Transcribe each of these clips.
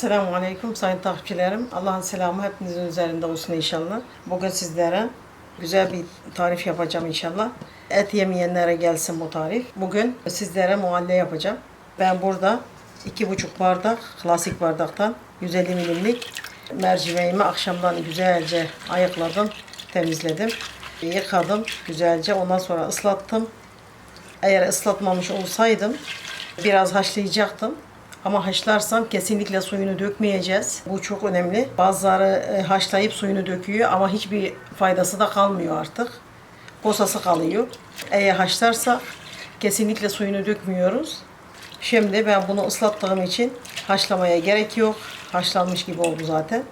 Esselamu Aleyküm sayın takipçilerim. Allah'ın selamı hepinizin üzerinde olsun inşallah. Bugün sizlere güzel bir tarif yapacağım inşallah. Et yemeyenlere gelsin bu tarif. Bugün sizlere muhalle yapacağım. Ben burada iki buçuk bardak klasik bardaktan 150 milimlik mercimeğimi akşamdan güzelce ayıkladım, temizledim. Yıkadım güzelce ondan sonra ıslattım. Eğer ıslatmamış olsaydım biraz haşlayacaktım. Ama haşlarsam kesinlikle suyunu dökmeyeceğiz. Bu çok önemli. Bazıları e, haşlayıp suyunu döküyor ama hiçbir faydası da kalmıyor artık. Posası kalıyor. Eğer haşlarsak kesinlikle suyunu dökmüyoruz. Şimdi ben bunu ıslattığım için haşlamaya gerek yok. Haşlanmış gibi oldu zaten.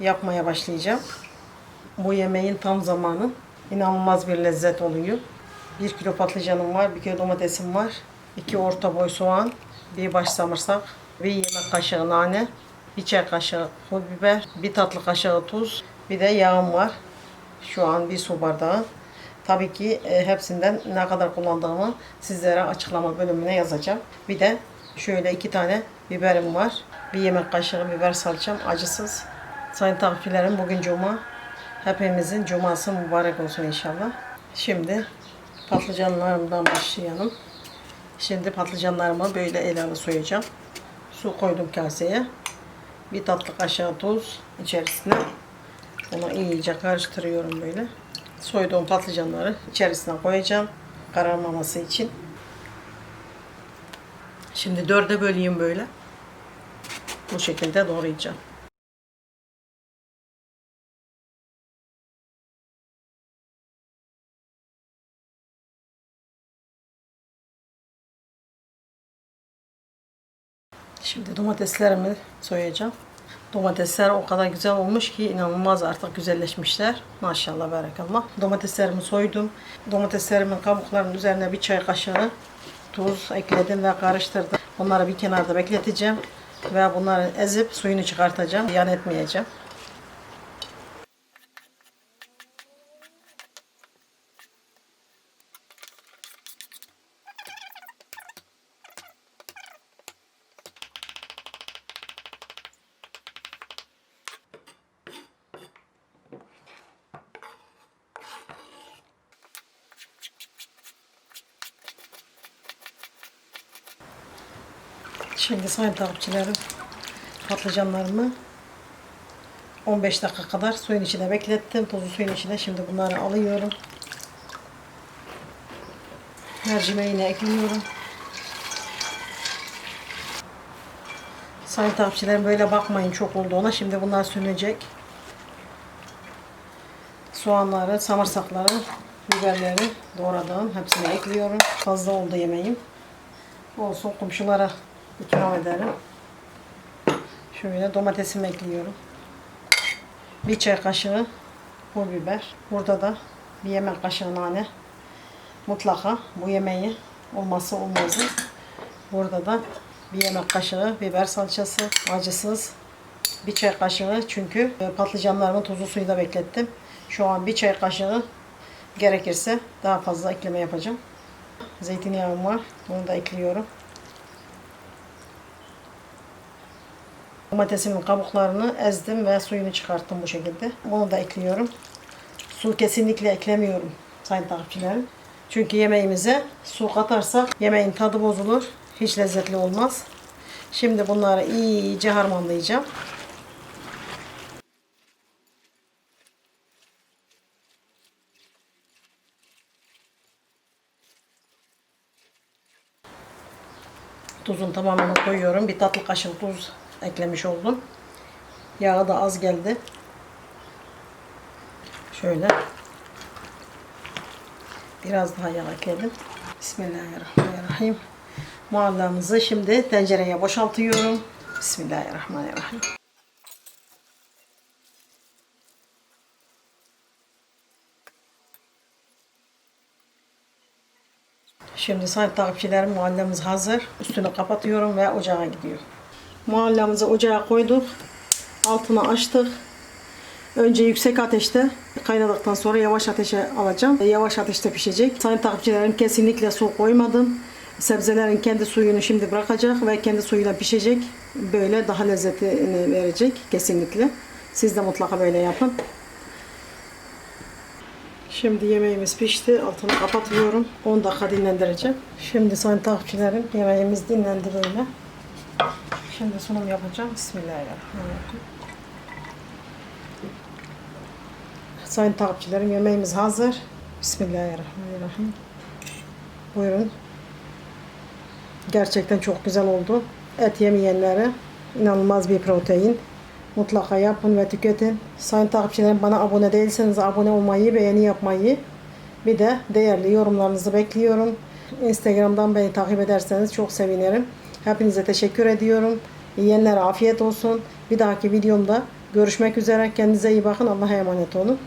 Yapmaya başlayacağım. Bu yemeğin tam zamanı. İnanılmaz bir lezzet oluyor. 1 kilo patlıcanım var, 1 kilo domatesim var, 2 orta boy soğan, bir baş samırsak, bir yemek kaşığı nane, bir çay kaşığı pul biber, bir tatlı kaşığı tuz, bir de yağım var. Şu an bir su bardağı. Tabii ki e, hepsinden ne kadar kullandığımı sizlere açıklama bölümüne yazacağım. Bir de şöyle iki tane biberim var. Bir yemek kaşığı biber salçam acısız. Sayın takipçilerim bugün cuma. Hepimizin cuması mübarek olsun inşallah. Şimdi patlıcanlarımdan başlayalım. Şimdi patlıcanlarımı böyle el alı soyacağım. Su koydum kaseye. Bir tatlı kaşığı tuz içerisine. Onu iyice karıştırıyorum böyle. Soyduğum patlıcanları içerisine koyacağım. Kararmaması için. Şimdi dörde böleyim böyle. Bu şekilde doğrayacağım. Şimdi domateslerimi soyacağım. Domatesler o kadar güzel olmuş ki inanılmaz artık güzelleşmişler. Maşallah barakallah. Domateslerimi soydum. Domateslerimin kabuklarının üzerine bir çay kaşığı tuz ekledim ve karıştırdım. Onları bir kenarda bekleteceğim. Ve bunları ezip suyunu çıkartacağım. Yan etmeyeceğim. Şimdi sayın takipçilerim patlıcanlarımı 15 dakika kadar suyun içine beklettim. Tuzlu suyun içine şimdi bunları alıyorum. Mercimeğini ekliyorum. Sayın takipçilerim böyle bakmayın çok oldu ona. Şimdi bunlar sönecek. Soğanları, samırsakları, biberleri doğradım. Hepsini ekliyorum. Fazla oldu yemeğim. Olsun komşulara ikram ederim. Şöyle domatesimi ekliyorum. Bir çay kaşığı pul biber. Burada da bir yemek kaşığı nane. Mutlaka bu yemeği olması olmazı. Burada da bir yemek kaşığı biber salçası acısız. Bir çay kaşığı çünkü patlıcanlarımı tuzlu suyla beklettim. Şu an bir çay kaşığı gerekirse daha fazla ekleme yapacağım. Zeytinyağım var. Bunu da ekliyorum. Domatesimin kabuklarını ezdim ve suyunu çıkarttım bu şekilde. Bunu da ekliyorum. Su kesinlikle eklemiyorum sayın takipçilerim. Çünkü yemeğimize su katarsak yemeğin tadı bozulur. Hiç lezzetli olmaz. Şimdi bunları iyice harmanlayacağım. Tuzun tamamını koyuyorum. Bir tatlı kaşığı tuz eklemiş oldum. Yağı da az geldi. Şöyle. Biraz daha yağ ekledim. Bismillahirrahmanirrahim. Muhallamızı şimdi tencereye boşaltıyorum. Bismillahirrahmanirrahim. Şimdi sayın takipçilerim muhallemiz hazır. Üstünü kapatıyorum ve ocağa gidiyor. Muhallemizi ocağa koyduk. Altını açtık. Önce yüksek ateşte kaynadıktan sonra yavaş ateşe alacağım. Yavaş ateşte pişecek. Sayın takipçilerim kesinlikle su koymadım. Sebzelerin kendi suyunu şimdi bırakacak ve kendi suyuyla pişecek. böyle daha lezzetini verecek kesinlikle. Siz de mutlaka böyle yapın. Şimdi yemeğimiz pişti. Altını kapatıyorum. 10 dakika dinlendireceğim. Şimdi sayın takipçilerim yemeğimiz dinlendi böyle. Şimdi sunum yapacağım. Bismillahirrahmanirrahim. Sayın takipçilerim yemeğimiz hazır. Bismillahirrahmanirrahim. Buyurun. Gerçekten çok güzel oldu. Et yemeyenlere inanılmaz bir protein. Mutlaka yapın ve tüketin. Sayın takipçilerim bana abone değilseniz abone olmayı, beğeni yapmayı bir de değerli yorumlarınızı bekliyorum. Instagram'dan beni takip ederseniz çok sevinirim. Hepinize teşekkür ediyorum. Yiyenlere afiyet olsun. Bir dahaki videomda görüşmek üzere. Kendinize iyi bakın. Allah'a emanet olun.